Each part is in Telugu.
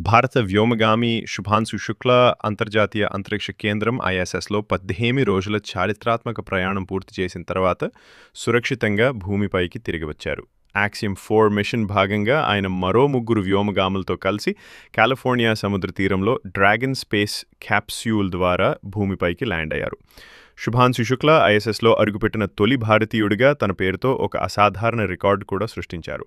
భారత వ్యోమగామి శుభాన్సు శుక్ల అంతర్జాతీయ అంతరిక్ష కేంద్రం ఐఎస్ఎస్లో పద్దెనిమిది రోజుల చారిత్రాత్మక ప్రయాణం పూర్తి చేసిన తర్వాత సురక్షితంగా భూమిపైకి తిరిగి వచ్చారు యాక్సియం ఫోర్ మిషన్ భాగంగా ఆయన మరో ముగ్గురు వ్యోమగాములతో కలిసి కాలిఫోర్నియా సముద్ర తీరంలో డ్రాగన్ స్పేస్ క్యాప్స్యూల్ ద్వారా భూమిపైకి ల్యాండ్ అయ్యారు శుభాన్సు శుక్ల ఐఎస్ఎస్లో అడుగుపెట్టిన తొలి భారతీయుడిగా తన పేరుతో ఒక అసాధారణ రికార్డు కూడా సృష్టించారు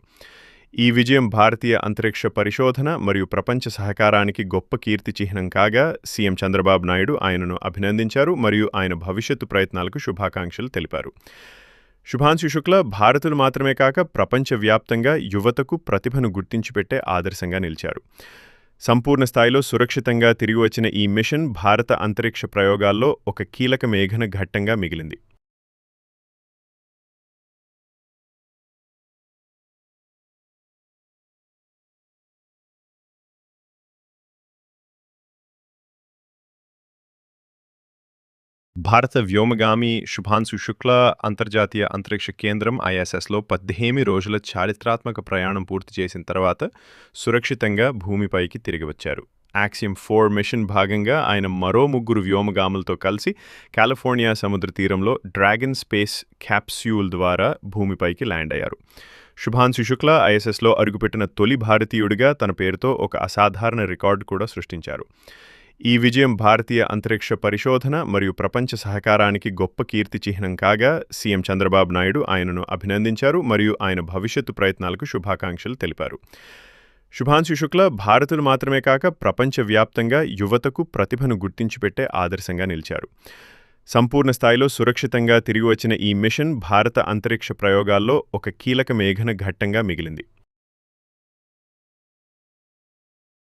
ఈ విజయం భారతీయ అంతరిక్ష పరిశోధన మరియు ప్రపంచ సహకారానికి గొప్ప కీర్తి చిహ్నం కాగా సీఎం చంద్రబాబు నాయుడు ఆయనను అభినందించారు మరియు ఆయన భవిష్యత్తు ప్రయత్నాలకు శుభాకాంక్షలు తెలిపారు. శుభాంశు శుక్ల భారతులు మాత్రమే కాక ప్రపంచవ్యాప్తంగా యువతకు ప్రతిభను గుర్తించిపెట్టే ఆదర్శంగా నిలిచారు. సంపూర్ణ స్థాయిలో సురక్షితంగా తిరిగి వచ్చిన ఈ మిషన్ భారత అంతరిక్ష ప్రయోగాల్లో ఒక కీలక మేఘన ఘట్టంగా మిగిలింది. భారత వ్యోమగామి శుభాన్సు శుక్ల అంతర్జాతీయ అంతరిక్ష కేంద్రం ఐఎస్ఎస్లో పద్దెనిమిది రోజుల చారిత్రాత్మక ప్రయాణం పూర్తి చేసిన తర్వాత సురక్షితంగా భూమిపైకి తిరిగి వచ్చారు యాక్సియం ఫోర్ మిషన్ భాగంగా ఆయన మరో ముగ్గురు వ్యోమగాములతో కలిసి కాలిఫోర్నియా సముద్ర తీరంలో డ్రాగన్ స్పేస్ క్యాప్స్యూల్ ద్వారా భూమిపైకి ల్యాండ్ అయ్యారు శుభాన్సు శుక్ల ఐఎస్ఎస్లో అడుగుపెట్టిన తొలి భారతీయుడిగా తన పేరుతో ఒక అసాధారణ రికార్డు కూడా సృష్టించారు ఈ విజయం భారతీయ అంతరిక్ష పరిశోధన మరియు ప్రపంచ సహకారానికి గొప్ప కీర్తి చిహ్నం కాగా సీఎం చంద్రబాబు నాయుడు ఆయనను అభినందించారు మరియు ఆయన భవిష్యత్తు ప్రయత్నాలకు శుభాకాంక్షలు తెలిపారు. శుభాంశు శుక్ల భారతులు మాత్రమే కాక ప్రపంచవ్యాప్తంగా యువతకు ప్రతిభను గుర్తించిపెట్టే ఆదర్శంగా నిలిచారు. సంపూర్ణ స్థాయిలో సురక్షితంగా తిరిగి వచ్చిన ఈ మిషన్ భారత అంతరిక్ష ప్రయోగాల్లో ఒక కీలక మేఘన ఘట్టంగా మిగిలింది.